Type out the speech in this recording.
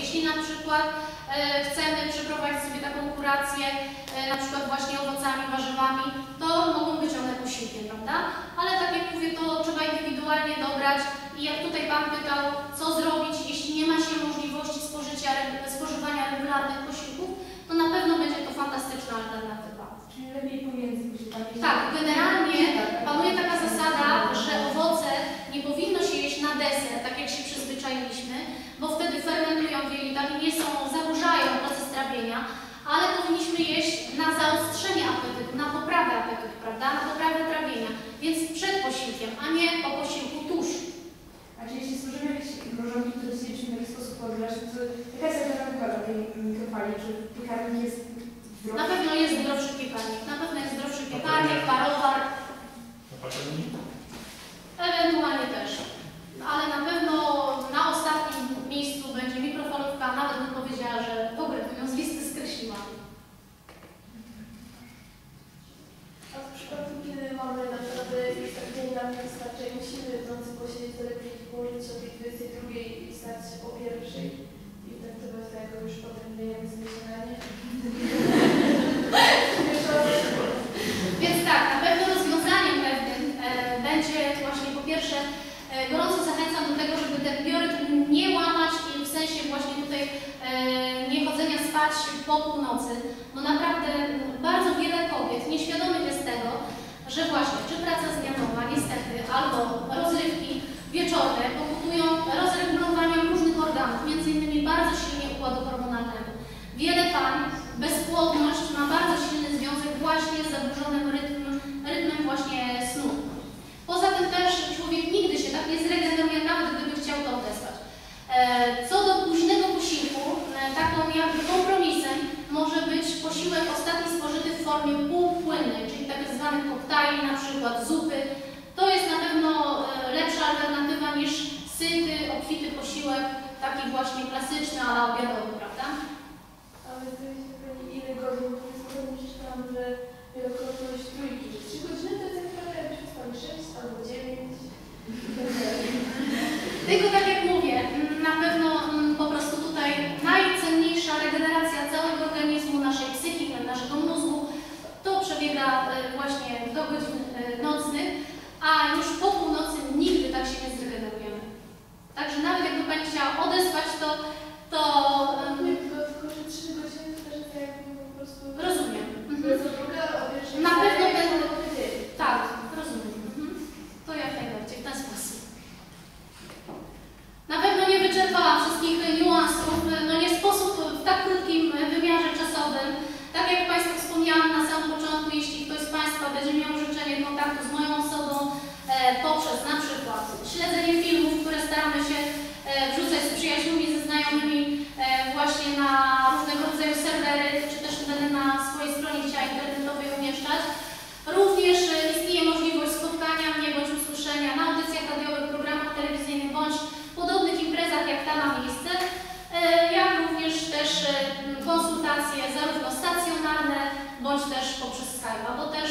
Jeśli na przykład e, chcemy przeprowadzić sobie taką kurację, e, na przykład właśnie owocami, warzywami, to mogą być one posiłkiem, prawda? Ale tak jak mówię, to trzeba indywidualnie dobrać i jak tutaj Pan pytał, co zrobić, jeśli nie ma się możliwości spożycia, re- spożywania regularnych posiłków, to na pewno będzie to fantastyczna alternatywa. Czyli lepiej pomiędzy posiłkami. Tak, generalnie panuje taka zasada, że owoce nie powinno się jeść na deser, tak jak się przyzwyczailiśmy, bo wtedy fermentują w jelitach i nie są, zaburzają proces trawienia, ale powinniśmy jeść na zaostrzenie apetytu, na poprawę apetytu, prawda, na poprawę trawienia, więc przed posiłkiem, a nie po posiłku tuż. A czy jeśli stworzymy jakieś mrożonki, które chcielibyśmy w jakiś sposób podgrzać, to jaka jest alternatywa dla tej mikrofali? Czy piekarnik jest zdrowy? Na pewno jest zdrowszy piekarnik, na pewno jest zdrowszy piekarnik, parowar, Na patelni? ewentualnie też. No, ale na pewno na ostatnim miejscu będzie mikrofalówka, nawet bym powiedziała, że w ogóle bym ją z listy skreśliła. A w przypadku, kiedy mamy naprawdę już tak dzień nam nie wystarcza i musimy w nocy posiedzieć, to lepiej położyć tej 22 i stać o pierwszej i traktować to jako już potem sobie śniadanie. Więc tak, na pewno rozwiązaniem pewnym e, będzie właśnie po pierwsze e, gorąco zachęcam do tego, żeby ten biorytm nie łamać i w sensie właśnie tutaj e, nie chodzenia spać po północy, bo naprawdę bardzo wiele kobiet nieświadomych bezpłodność ma bardzo silny związek właśnie z zaburzonym rytmem, rytmem właśnie snu. Poza tym też człowiek nigdy się tak nie zregeneruje, nawet gdyby chciał to odesłać. E, Co do późnego posiłku, e, taką jakby kompromisem może być posiłek ostatni spożyty w formie półpłynnej, czyli tak zwanych koktajli, na przykład zupy. To jest na pewno e, lepsza alternatywa niż syty, obfity posiłek, taki właśnie klasyczny, ale obiadowy, prawda? Ale zdaje się Pani ile godzin, bo jest pewnie czytałam, że wielokrotność trójki, że 3 godziny to jest jak prawie jakbyśmy spali 6 albo 9 i tak dalej. Tylko tak jak mówię, mm, na pewno mm, po prostu tutaj najcenniejsza regeneracja całego organizmu, naszej psychiki, naszego mózgu, to przebiega e, właśnie do godzin e, nocnych, a już po północy nigdy tak się nie zregenerujemy. Także nawet jakby Pani chciała odesłać to, to Nie, tylko, tylko że 3 godziny to też jest jakby po prostu... rozumiem. Mhm. Na pewno wstaje, ten-. Tak, rozumiem. Mhm. To jak najbardziej, w ten sposób. Na pewno nie wyczerpałam wszystkich niuansów. No nie sposób w tak krótkim wymiarze czasowym. Tak jak Państwu wspomniałam na samym początku, jeśli ktoś z Państwa będzie miał życzenie kontaktu z moją osobą e, poprzez na przykład śledzenie filmów, które staramy się e, wrzucać z przyjaciółmi, ze znajomymi e, właśnie na różnego rodzaju serwery, czy też będę na swojej stronie chciała internetowej umieszczać. Również istnieje możliwość spotkania mnie bądź usłyszenia na audycjach radiowych, programach telewizyjnych bądź podobnych imprezach jak ta ma miejsce, jak również też konsultacje zarówno stacjonarne bądź też poprzez Skype'a, bo też